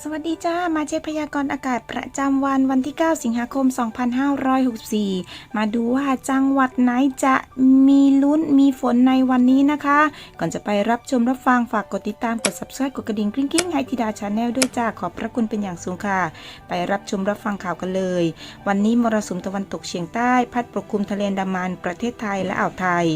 สวัสดีจ้า มาเช็คพยากรณ์อากาศประจำวันวันที่ 9 สิงหาคม 2564 มาดูว่าจังหวัดไหนจะมีลุ้นมีฝนในวันนี้นะคะ ก่อนจะไปรับชมรับฟังฝากกดติดตามกด subscribe กดกระดิ่งกริ๊งกริ๊งให้ธิดาชาแนลด้วยจ้า ขอบพระคุณเป็นอย่างสูงค่ะ ไปรับชมรับฟังข่าวกันเลย วันนี้มรสุมตะวันตกเฉียงใต้ พัดปกคลุมทะเลอันดามันประเทศไทยและอ่าวไทย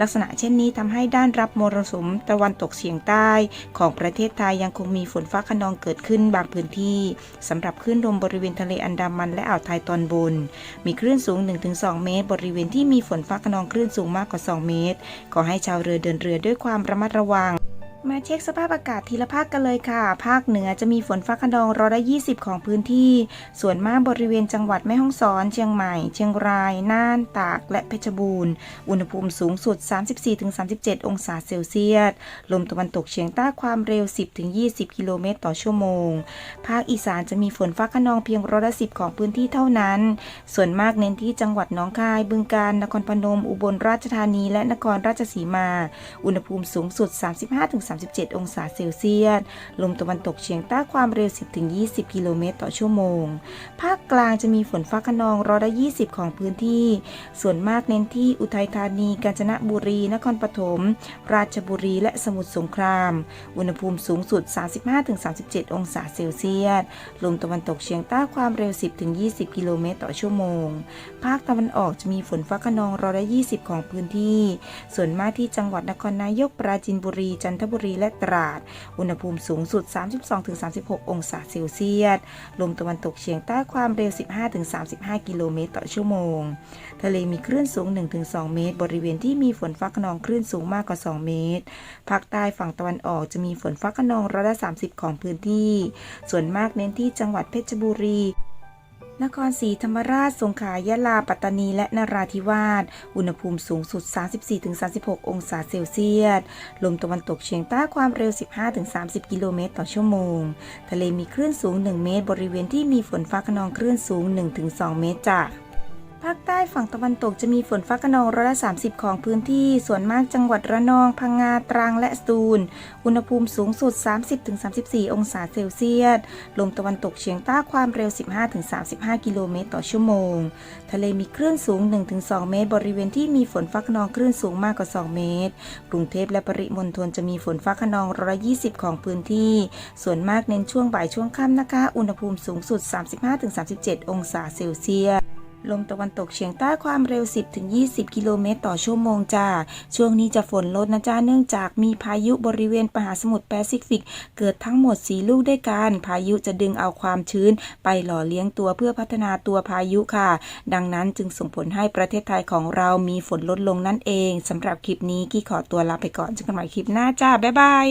ลักษณะเช่นนี้ทำให้ด้านรับมรสุมตะวันตกเฉียงใต้ ของประเทศไทยยังคงมีฝนฟ้าคะนองเกิดขึ้นบางพื้นที่สำหรับคลื่นลมบริเวณทะเลอันดามันและอ่าวไทยตอนบน มีคลื่นสูง 1-2 เมตร บริเวณที่มีฝนฟ้าคะนองคลื่นสูงมากกว่า 2 เมตร ขอให้ชาวเรือเดินเรือด้วยความระมัดระวัง มาเช็คสภาพอากาศทีละภาคกันเลยค่ะ ภาคเหนือจะมีฝนฟ้าคะนองร้อยละ20 ของพื้นที่ ส่วนมากบริเวณจังหวัดแม่ฮ่องสอน เชียงใหม่ เชียงราย น่าน ตาก และเพชรบูรณ์ อุณหภูมิสูงสุด 34-37 องศาเซลเซียส ลมตะวันตกเฉียงใต้ความเร็ว 10-20 กิโลเมตรต่อชั่วโมง ภาคอีสานจะมีฝนฟ้าคะนองเพียงร้อยละ10 ของพื้นที่เท่านั้น ส่วนมากเน้นที่จังหวัดหนองคาย บึงกาฬ นครพนม อุบลราชธานี และนครราชสีมา อุณหภูมิสูงสุด37 องศาเซลเซียส ลมตะวันตกเฉียงใต้ความเร็ว 10-20 กิโลเมตรต่อชั่วโมง ภาคกลางจะมีฝนฟ้าคะนองร้อยละ20 ของพื้นที่ ส่วนมากเน้นที่อุทัยธานี กาญจนบุรี นครปฐม ราชบุรี และสมุทรสงคราม อุณหภูมิสูงสุด 35-37 องศาเซลเซียส ลมตะวันตกเฉียงใต้ความเร็ว 10-20 กิโลเมตรต่อชั่วโมง ภาคตะวันออกจะมีฝนฟ้าคะนองร้อยละ20 ของพื้นที่ ส่วนมากที่จังหวัดนครนายก ปราจีนบุรี จันทบุรีรีและตราด อุณหภูมิสูงสุด 32-36 องศาเซลเซียส ลมตะวันตกเฉียงใต้ความเร็ว 15-35 กิโลเมตรต่อชั่วโมง ทะเลมีคลื่นสูง 1-2 เมตร บริเวณที่มีฝนฟ้าคะนองคลื่นสูงมากกว่า 2 เมตร ภาคใต้ฝั่งตะวันออกจะมีฝนฟ้าคะนองร้อยละ 30 ของพื้นที่ ส่วนมากเน้นที่จังหวัดเพชรบุรี นครศรีธรรมราช สงขลายะลา ปัตตานี และนราธิวาส อุณหภูมิสูงสุด 34-36 องศาเซลเซียส ลมตะวันตกเฉียงใต้ความเร็ว 15-30 กิโลเมตรต่อชั่วโมง ทะเลมีคลื่นสูง 1 เมตร บริเวณที่มีฝนฟ้าขนองคลื่นสูง 1-2 เมตรจ้ะ ภาคใต้ฝั่งตะวันตกจะมีฝนฟ้าคะนองร้อยละ 30 ของพื้นที่ ส่วนมากจังหวัดระนอง พังงา ตรัง และสตูล อุณหภูมิสูงสุด 30-34 องศาเซลเซียส ลมตะวันตกเฉียงใต้ความเร็ว 15-35 กิโลเมตรต่อชั่วโมง ทะเลมีคลื่นสูง 1-2 เมตร บริเวณที่มีฝนฟ้าคะนองคลื่นสูงมากกว่า 2 เมตร กรุงเทพและปริมณฑลจะมีฝนฟ้าคะนองร้อยละ20 ของพื้นที่ ส่วนมากเน้นช่วงบ่ายช่วงค่ำนะคะ อุณหภูมิสูงสุด 35-37 องศาเซลเซียส ลมตะวันตกเฉียงใต้ความเร็ว 10-20 กิโลเมตรต่อชั่วโมงจ้า ช่วงนี้จะฝนลดนะจ้าเนื่องจากมีพายุบริเวณมหาสมุทรแปซิฟิก เกิดทั้งหมด 4 ลูกด้วยกัน พายุจะดึงเอาความชื้น ไปหล่อเลี้ยงตัวเพื่อพัฒนาตัวพายุค่ะ ดังนั้นจึงส่งผลให้ประเทศไทยของเรามีฝนลดลงนั่นเองสำหรับคลิปนี้กี้ขอตัวลาไปก่อนเจอกันใหม่คลิปหน้าจ้าบ๊ายบาย